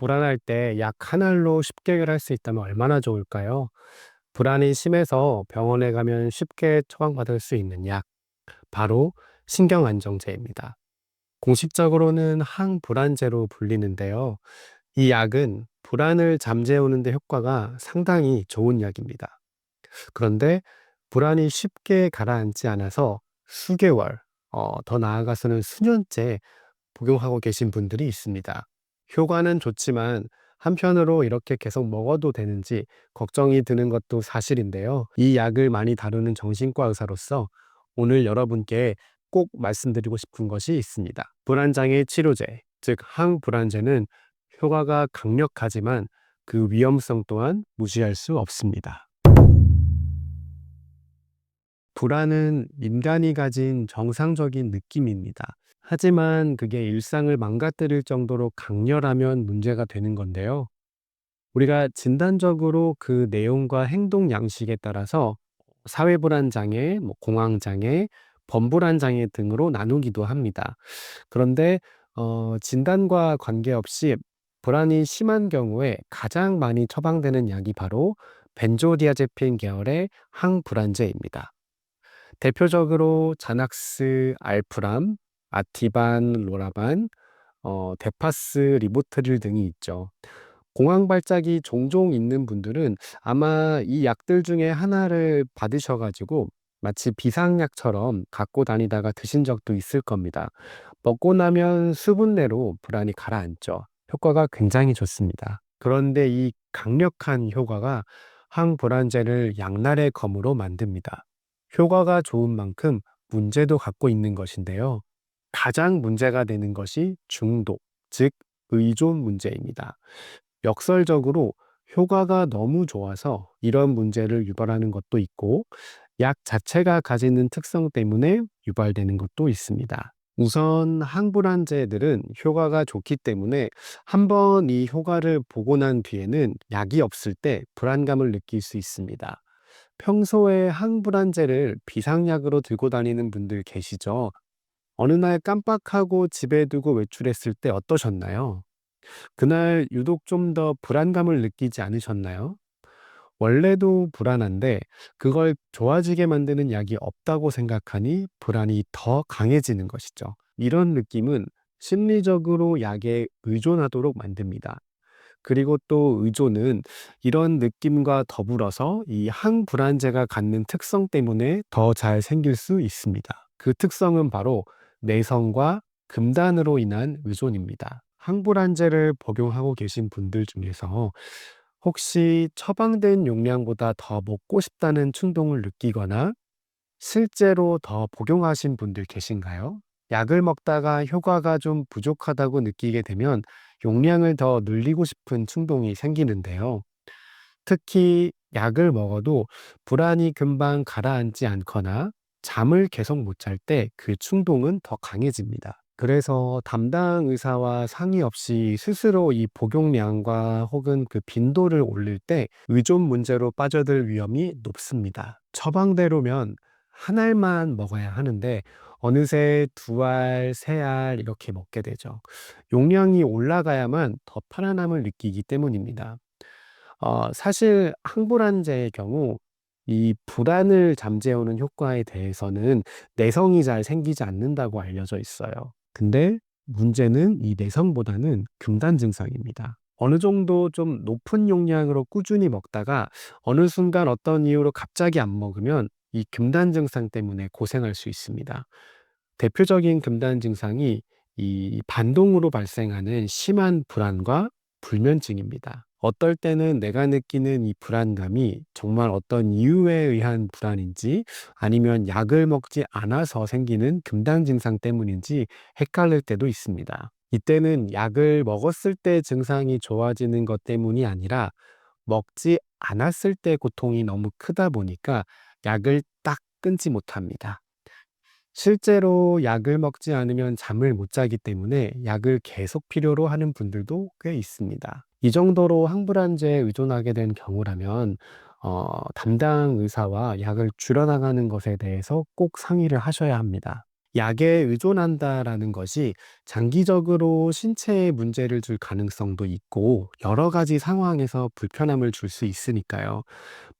불안할 때 약 한 알로 쉽게 해결할 수 있다면 얼마나 좋을까요? 불안이 심해서 병원에 가면 쉽게 처방받을 수 있는 약, 바로 신경안정제입니다. 공식적으로는 항불안제로 불리는데요. 이 약은 불안을 잠재우는 데 효과가 상당히 좋은 약입니다. 그런데 불안이 쉽게 가라앉지 않아서 수개월, 어, 더 나아가서는 수년째 복용하고 계신 분들이 있습니다. 효과는 좋지만 한편으로 이렇게 계속 먹어도 되는지 걱정이 드는 것도 사실인데요. 이 약을 많이 다루는 정신과 의사로서 오늘 여러분께 꼭 말씀드리고 싶은 것이 있습니다. 불안장애 치료제, 즉 항불안제는 효과가 강력하지만 그 위험성 또한 무시할 수 없습니다. 불안은 인간이 가진 정상적인 느낌입니다. 하지만 그게 일상을 망가뜨릴 정도로 강렬하면 문제가 되는 건데요. 우리가 진단적으로 그 내용과 행동 양식에 따라서 사회불안 장애, 뭐 공황 장애, 범불안 장애 등으로 나누기도 합니다. 그런데 어, 진단과 관계없이 불안이 심한 경우에 가장 많이 처방되는 약이 바로 벤조디아제핀 계열의 항불안제입니다. 대표적으로 자낙스, 알프람, 아티반, 로라반, 어, 데파스, 리보트릴 등이 있죠. 공황 발작이 종종 있는 분들은 아마 이 약들 중에 하나를 받으셔 가지고 마치 비상약처럼 갖고 다니다가 드신 적도 있을 겁니다. 먹고 나면 수분 내로 불안이 가라앉죠. 효과가 굉장히 좋습니다. 그런데 이 강력한 효과가 항불안제를 양날의 검으로 만듭니다. 효과가 좋은 만큼 문제도 갖고 있는 것인데요. 가장 문제가 되는 것이 중독, 즉 의존 문제입니다. 역설적으로 효과가 너무 좋아서 이런 문제를 유발하는 것도 있고 약 자체가 가지는 특성 때문에 유발되는 것도 있습니다. 우선 항불안제들은 효과가 좋기 때문에 한번 이 효과를 보고 난 뒤에는 약이 없을 때 불안감을 느낄 수 있습니다. 평소에 항불안제를 비상약으로 들고 다니는 분들 계시죠? 어느 날 깜빡하고 집에 두고 외출했을 때 어떠셨나요? 그날 유독 좀 더 불안감을 느끼지 않으셨나요? 원래도 불안한데 그걸 좋아지게 만드는 약이 없다고 생각하니 불안이 더 강해지는 것이죠. 이런 느낌은 심리적으로 약에 의존하도록 만듭니다. 그리고 또 의존은 이런 느낌과 더불어서 이 항불안제가 갖는 특성 때문에 더 잘 생길 수 있습니다. 그 특성은 바로 내성과 금단으로 인한 의존입니다. 항불안제를 복용하고 계신 분들 중에서 혹시 처방된 용량보다 더 먹고 싶다는 충동을 느끼거나 실제로 더 복용하신 분들 계신가요? 약을 먹다가 효과가 좀 부족하다고 느끼게 되면 용량을 더 늘리고 싶은 충동이 생기는데요. 특히 약을 먹어도 불안이 금방 가라앉지 않거나 잠을 계속 못 잘 때 그 충동은 더 강해집니다. 그래서 담당 의사와 상의 없이 스스로 이 복용량과 혹은 그 빈도를 올릴 때 의존 문제로 빠져들 위험이 높습니다. 처방대로면 한 알만 먹어야 하는데 어느새 두 알, 세 알 이렇게 먹게 되죠. 용량이 올라가야만 더 편안함을 느끼기 때문입니다. 어, 사실 항불안제의 경우 이 불안을 잠재우는 효과에 대해서는 내성이 잘 생기지 않는다고 알려져 있어요. 근데 문제는 이 내성보다는 금단 증상입니다. 어느 정도 좀 높은 용량으로 꾸준히 먹다가 어느 순간 어떤 이유로 갑자기 안 먹으면 이 금단 증상 때문에 고생할 수 있습니다. 대표적인 금단 증상이 이 반동으로 발생하는 심한 불안과 불면증입니다. 어떨 때는 내가 느끼는 이 불안감이 정말 어떤 이유에 의한 불안인지 아니면 약을 먹지 않아서 생기는 금단 증상 때문인지 헷갈릴 때도 있습니다. 이때는 약을 먹었을 때 증상이 좋아지는 것 때문이 아니라 먹지 않았을 때 고통이 너무 크다 보니까 약을 딱 끊지 못합니다. 실제로 약을 먹지 않으면 잠을 못 자기 때문에 약을 계속 필요로 하는 분들도 꽤 있습니다. 이 정도로 항불안제에 의존하게 된 경우라면 어 담당 의사와 약을 줄여 나가는 것에 대해서 꼭 상의를 하셔야 합니다. 약에 의존한다라는 것이 장기적으로 신체에 문제를 줄 가능성도 있고 여러 가지 상황에서 불편함을 줄 수 있으니까요.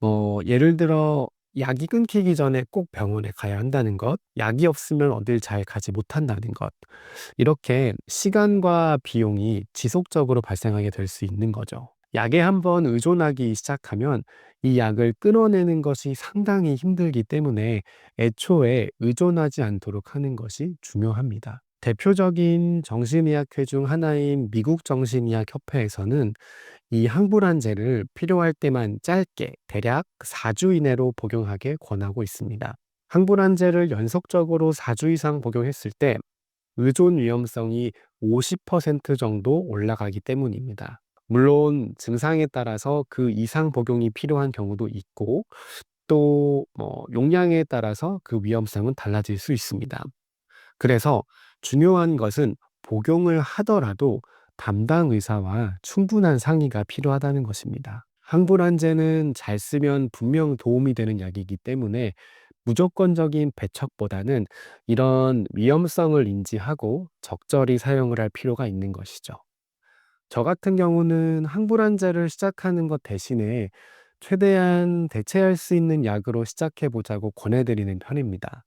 뭐 예를 들어 약이 끊기기 전에 꼭 병원에 가야 한다는 것, 약이 없으면 어딜 잘 가지 못한다는 것. 이렇게 시간과 비용이 지속적으로 발생하게 될 수 있는 거죠. 약에 한번 의존하기 시작하면 이 약을 끊어내는 것이 상당히 힘들기 때문에 애초에 의존하지 않도록 하는 것이 중요합니다. 대표적인 정신의학회 중 하나인 미국 정신의학 협회에서는 이 항불안제를 필요할 때만 짧게 대략 4주 이내로 복용하게 권하고 있습니다. 항불안제를 연속적으로 4주 이상 복용했을 때 의존 위험성이 50% 정도 올라가기 때문입니다. 물론 증상에 따라서 그 이상 복용이 필요한 경우도 있고 또 뭐 용량에 따라서 그 위험성은 달라질 수 있습니다. 그래서 중요한 것은 복용을 하더라도 담당 의사와 충분한 상의가 필요하다는 것입니다. 항불안제는 잘 쓰면 분명 도움이 되는 약이기 때문에 무조건적인 배척보다는 이런 위험성을 인지하고 적절히 사용을 할 필요가 있는 것이죠. 저 같은 경우는 항불안제를 시작하는 것 대신에 최대한 대체할 수 있는 약으로 시작해 보자고 권해 드리는 편입니다.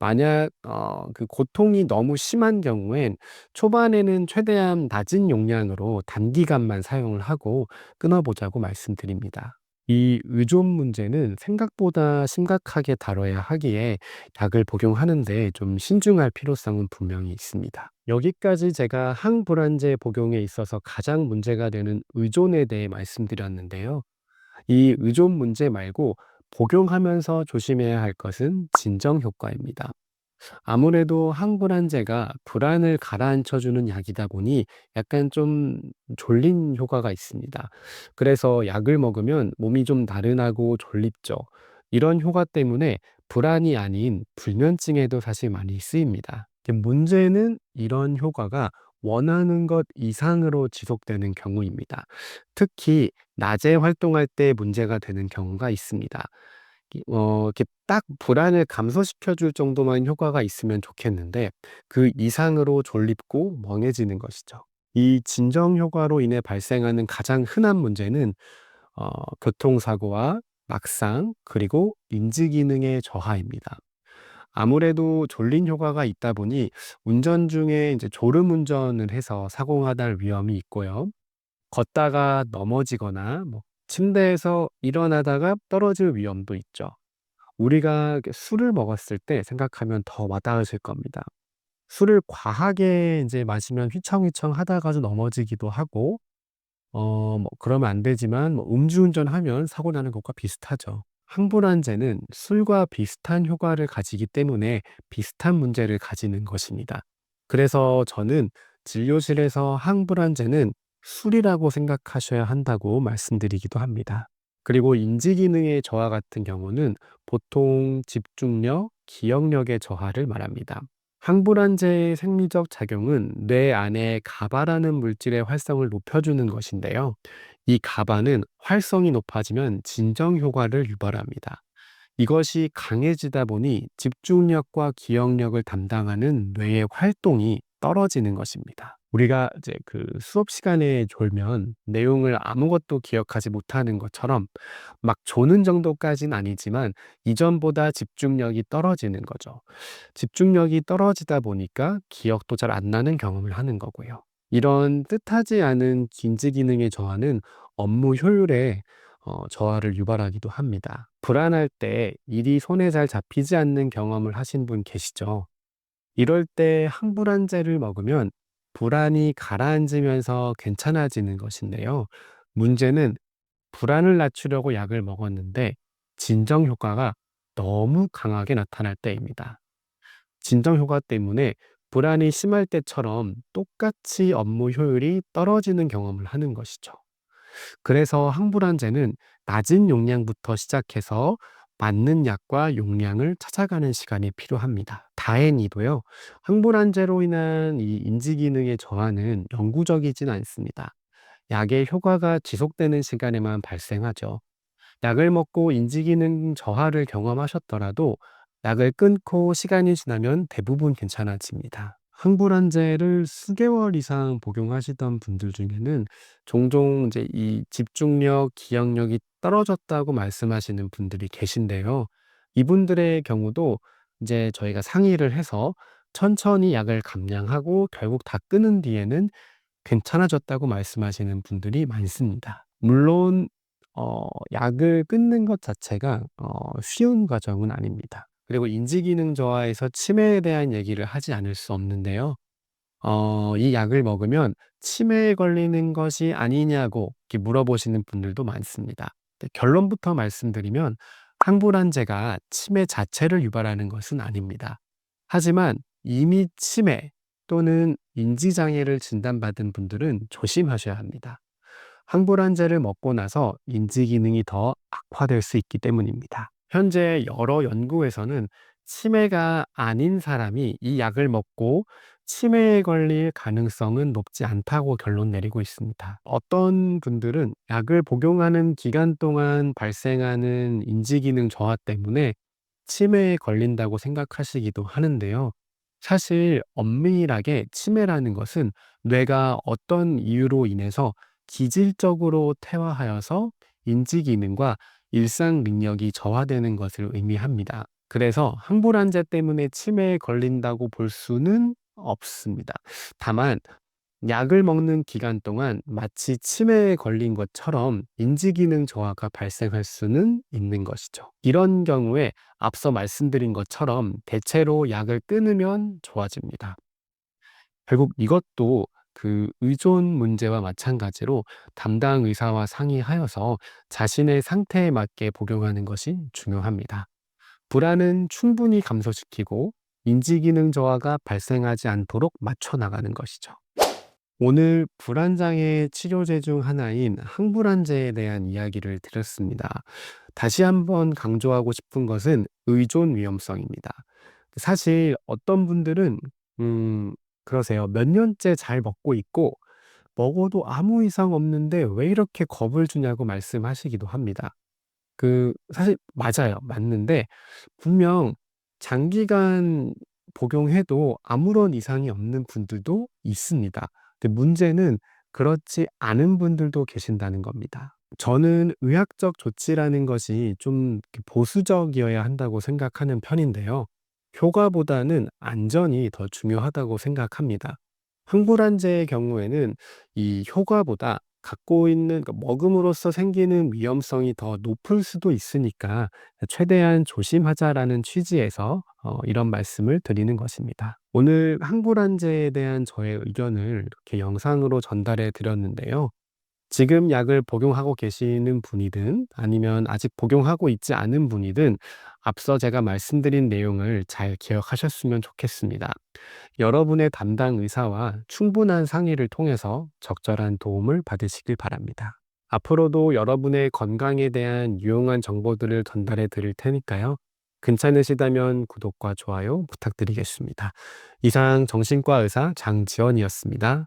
만약 어 그 고통이 너무 심한 경우엔 초반에는 최대한 낮은 용량으로 단기간만 사용을 하고 끊어 보자고 말씀드립니다. 이 의존 문제는 생각보다 심각하게 다뤄야 하기에 약을 복용하는 데 좀 신중할 필요성은 분명히 있습니다. 여기까지 제가 항불안제 복용에 있어서 가장 문제가 되는 의존에 대해 말씀드렸는데요. 이 의존 문제 말고 복용하면서 조심해야 할 것은 진정 효과입니다. 아무래도 항불안제가 불안을 가라앉혀 주는 약이다 보니 약간 좀 졸린 효과가 있습니다. 그래서 약을 먹으면 몸이 좀 나른하고 졸립죠. 이런 효과 때문에 불안이 아닌 불면증에도 사실 많이 쓰입니다. 문제는 이런 효과가 원하는 것 이상으로 지속되는 경우입니다. 특히 낮에 활동할 때 문제가 되는 경우가 있습니다. 이 어 이렇게 딱 불안을 감소시켜 줄 정도만 효과가 있으면 좋겠는데 그 이상으로 졸립고 멍해지는 것이죠. 이 진정 효과로 인해 발생하는 가장 흔한 문제는 어 교통사고와 낙상 그리고 인지 기능의 저하입니다. 아무래도 졸린 효과가 있다 보니 운전 중에 인제 졸음 운전을 해서 사고가 날 위험이 있고요. 걷다가 넘어지거나 뭐 침대에서 일어나다가 떨어질 위험도 있죠. 우리가 그 술을 먹었을 때 생각하면 더 와닿으실 겁니다. 술을 과하게 인제 마시면 휘청휘청 하다가도 넘어지기도 하고 어 뭐 그러면 안 되지만 뭐 음주운전하면 사고 나는 것과 비슷하죠. 항불안제는 술과 비슷한 효과를 가지기 때문에 비슷한 문제를 가지는 것입니다. 그래서 저는 진료실에서 항불안제는 술이라고 생각하셔야 한다고 말씀드리기도 합니다. 그리고 인지 기능의 저하 같은 경우는 보통 집중력, 기억력의 저하를 말합니다. 항불안제의 생리적 작용은 뇌 안에 가바라는 물질의 활성을 높여주는 것인데요. 이 가바는 활성이 높아지면 진정 효과를 유발합니다. 이것이 강해지다 보니 집중력과 기억력을 담당하는 뇌의 활동이 떨어지는 것입니다. 우리가 이제 그 수업 시간에 졸면 내용을 아무것도 기억하지 못하는 것처럼 막 조는 정도까진 아니지만 이전보다 집중력이 떨어지는 거죠. 집중력이 떨어지다 보니까 기억도 잘 안 나는 경험을 하는 거고요. 이런 뜻하지 않은 인지 기능의 저하는 업무 효율에 어 저하를 유발하기도 합니다. 불안할 때 일이 손에 잘 잡히지 않는 경험을 하신 분 계시죠? 이럴 때 항불안제를 먹으면 불안이 가라앉으면서 괜찮아지는 것인데요. 문제는 불안을 낮추려고 약을 먹었는데 진정 효과가 너무 강하게 나타날 때입니다. 진정 효과 때문에 불안이 심할 때처럼 똑같이 업무 효율이 떨어지는 경험을 하는 것이죠. 그래서 항불안제는 낮은 용량부터 시작해서 맞는 약과 용량을 찾아가는 시간이 필요합니다. 다행히도요, 항불안제로 인한 이 인지 기능의 저하는 영구적이진 않습니다. 약의 효과가 지속되는 시간에만 발생하죠. 약을 먹고 인지 기능 저하를 경험하셨더라도 약을 끊고 시간이 지나면 대부분 괜찮아집니다. 항불안제를 수개월 이상 복용하시던 분들 중에는 종종 이제 이 집중력, 기억력이 떨어졌다고 말씀하시는 분들이 계신데요. 이분들의 경우도 이제 저희가 상의를 해서 천천히 약을 감량하고 결국 다 끊은 뒤에는 괜찮아졌다고 말씀하시는 분들이 많습니다. 물론 어 약을 끊는 것 자체가 어 쉬운 과정은 아닙니다. 그리고 인지기능 저하에서 치매에 대한 얘기를 하지 않을 수 없는데요. 어 이 약을 먹으면 치매에 걸리는 것이 아니냐고 이렇게 물어보시는 분들도 많습니다. 결론부터 말씀드리면 항불안제가 치매 자체를 유발하는 것은 아닙니다. 하지만 이미 치매 또는 인지장애를 진단받은 분들은 조심하셔야 합니다. 항불안제를 먹고 나서 인지 기능이 더 악화될 수 있기 때문입니다. 현재 여러 연구에서는 치매가 아닌 사람이 이 약을 먹고 치매에 걸릴 가능성은 높지 않다고 결론 내리고 있습니다. 어떤 분들은 약을 복용하는 기간 동안 발생하는 인지 기능 저하 때문에 치매에 걸린다고 생각하시기도 하는데요. 사실 엄밀하게 치매라는 것은 뇌가 어떤 이유로 인해서 기질적으로 퇴화하여서 인지 기능과 일상 능력이 저하되는 것을 의미합니다. 그래서 항불안제 때문에 치매에 걸린다고 볼 수는 없습니다. 다만 약을 먹는 기간 동안 마치 치매에 걸린 것처럼 인지 기능 저하가 발생할 수는 있는 것이죠. 이런 경우에 앞서 말씀드린 것처럼 대체로 약을 끊으면 좋아집니다. 결국 이것도 그 의존 문제와 마찬가지로 담당 의사와 상의하여서 자신의 상태에 맞게 복용하는 것이 중요합니다. 불안은 충분히 감소시키고 인지 기능 저하가 발생하지 않도록 맞춰 나가는 것이죠. 오늘 불안장애 치료제 중 하나인 항불안제에 대한 이야기를 드렸습니다. 다시 한번 강조하고 싶은 것은 의존 위험성입니다. 사실 어떤 분들은 음 그러세요. 몇 년째 잘 먹고 있고 먹어도 아무 이상 없는데 왜 이렇게 겁을 주냐고 말씀하시기도 합니다. 그 사실 맞아요. 맞는데 분명 장기간 복용해도 아무런 이상이 없는 분들도 있습니다. 근데 문제는 그렇지 않은 분들도 계신다는 겁니다. 저는 의학적 조치라는 것이 좀 보수적이어야 한다고 생각하는 편인데요. 효과보다는 안전이 더 중요하다고 생각합니다. 항불안제의 경우에는 이 효과보다 갖고 있는 그 먹음으로써 생기는 위험성이 더 높을 수도 있으니까 최대한 조심하자라는 취지에서 어 이런 말씀을 드리는 것입니다. 오늘 항불안제에 대한 저의 의견을 이렇게 영상으로 전달해 드렸는데요. 지금 약을 복용하고 계시는 분이든 아니면 아직 복용하고 있지 않은 분이든 앞서 제가 말씀드린 내용을 잘 기억하셨으면 좋겠습니다. 여러분의 담당 의사와 충분한 상의를 통해서 적절한 도움을 받으시길 바랍니다. 앞으로도 여러분의 건강에 대한 유용한 정보들을 전달해 드릴 테니까요. 괜찮으시다면 구독과 좋아요 부탁드리겠습니다. 이상 정신과 의사 장지원이었습니다.